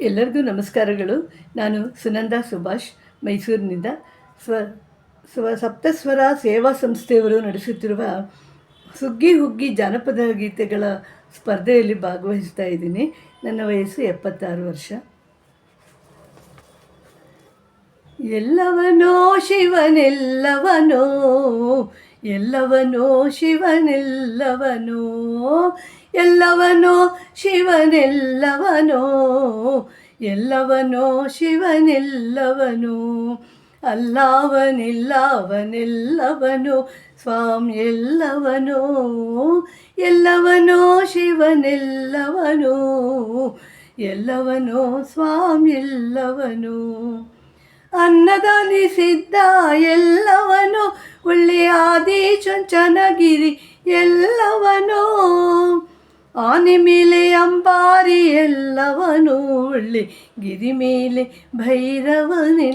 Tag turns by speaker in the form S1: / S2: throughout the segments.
S1: ಎಲ್ಲರಿಗೂ ನಮಸ್ಕಾರಗಳು. ನಾನು ಸುನಂದ ಸುಭಾಷ್, ಮೈಸೂರಿನಿಂದ. ಸ್ವ ಸ್ವ, ಸಪ್ತಸ್ವರ ಸೇವಾ ಸಂಸ್ಥೆಯವರು ನಡೆಸುತ್ತಿರುವ ಸುಗ್ಗಿ ಹುಗ್ಗಿ ಜಾನಪದ ಗೀತೆಗಳ ಸ್ಪರ್ಧೆಯಲ್ಲಿ ಭಾಗವಹಿಸ್ತಾ ಇದ್ದೀನಿ. ನನ್ನ ವಯಸ್ಸು ಎಪ್ಪತ್ತಾರು ವರ್ಷ. ಎಲ್ಲವನೋ ಶಿವನೆಲ್ಲವನೋ ಎಲ್ಲವನೋ ಶಿವನೆಲ್ಲವನೋ ಎಲ್ಲವನೋ ಶಿವನೆಲ್ಲವನೋ ಎಲ್ಲವನೋ ಶಿವನೆಲ್ಲವನೋ ಅಲ್ಲವನಿಲ್ಲವನೆಲ್ಲವನೋ ಸ್ವಾಮಿ ಎಲ್ಲವನೋ ಎಲ್ಲವನೋ ಶಿವನೆಲ್ಲವನೋ ಎಲ್ಲವನೋ ಸ್ವಾಮಿ ಎಲ್ಲವನೋ ಅನ್ನದಾನಿಸಿದ್ದ ಎಲ್ಲವನು ಒಳ್ಳೆ ಆದಿ ಚುಂಚನಗಿರಿ ಎಲ್ಲವನು. ಆನೆ ಮೇಲೆ ಅಂಬಾರಿ ಎಲ್ಲವನು, ಒಳ್ಳೆ ಗಿರಿ ಮೇಲೆ ಭೈರವನೆಲ್ಲವನು.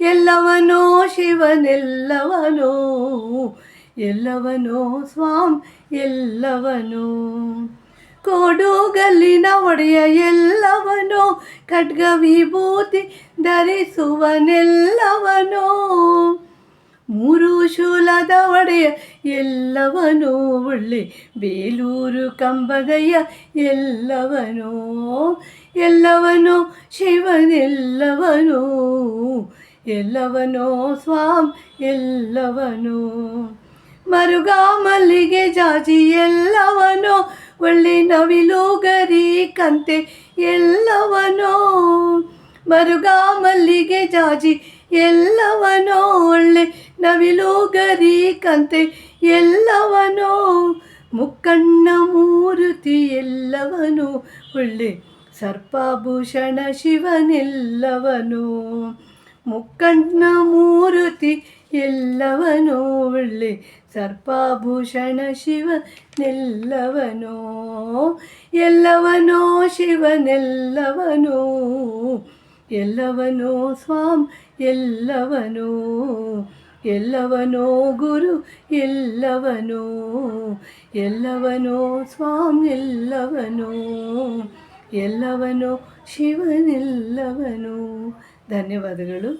S1: ಎಲ್ಲವನೋ ಶಿವನೆಲ್ಲವನೋ, ಎಲ್ಲವನೋ ಸ್ವಾಮ್ ಎಲ್ಲವನೋ. ಕೋಡುಗಲ್ಲಿನ ಒಡೆಯ ಎಲ್ಲವನು ಖಡ್ಗ ವಿಭೂತಿ ಧರಿಸುವನೆಲ್ಲವನೋ. ಮೂರು ಶೂಲದ ಒಡೆಯ ಎಲ್ಲವನು ಒಳ್ಳೆ ಬೇಲೂರು ಕಂಬದಯ್ಯ ಎಲ್ಲವನೋ. ಎಲ್ಲವನು, ಶಿವನೆಲ್ಲವನೋ. ಎಲ್ಲವನೋ, ಸ್ವಾಮ್ ಎಲ್ಲವನು. ಮರುಗಾ ಮಲ್ಲಿಗೆ ಜಾಜಿ ನವಿಲು ನವಿಲುಗರಿ ಕಂತೆ ಎಲ್ಲವನೋ ಮರುಗಾ ಮಲ್ಲಿಗೆ ಜಾಜಿ, ಎಲ್ಲವನೋ ಒಳ್ಳೆ ನವಿಲುಗರಿ ಕಂತೆ ಎಲ್ಲವನೋ, ಮುಕ್ಕಣ್ಣ ಮೂರುತಿ ಎಲ್ಲವನು, ಒಳ್ಳೆ ಸರ್ಪಭೂಷಣ ಶಿವನೆಲ್ಲವನು, ಮುಕ್ಕಣ್ಣ ಮೂರುತಿ ಎಲ್ಲವನೋ ಒಳ್ಳೆ ಸರ್ಪಾಭೂಷಣ ಶಿವನೆಲ್ಲವನೋ ಎಲ್ಲವನೋ ಶಿವನೆಲ್ಲವನೋ ಎಲ್ಲವನೋ ಸ್ವಾಮ್ ಎಲ್ಲವನೋ ಎಲ್ಲವನೋ ಗುರು ಎಲ್ಲವನೋ ಎಲ್ಲವನೋ ಸ್ವಾಮ್ ಎಲ್ಲವನೋ ಎಲ್ಲವನೋ ಶಿವನೆಲ್ಲವನೋ ಧನ್ಯವಾದಗಳು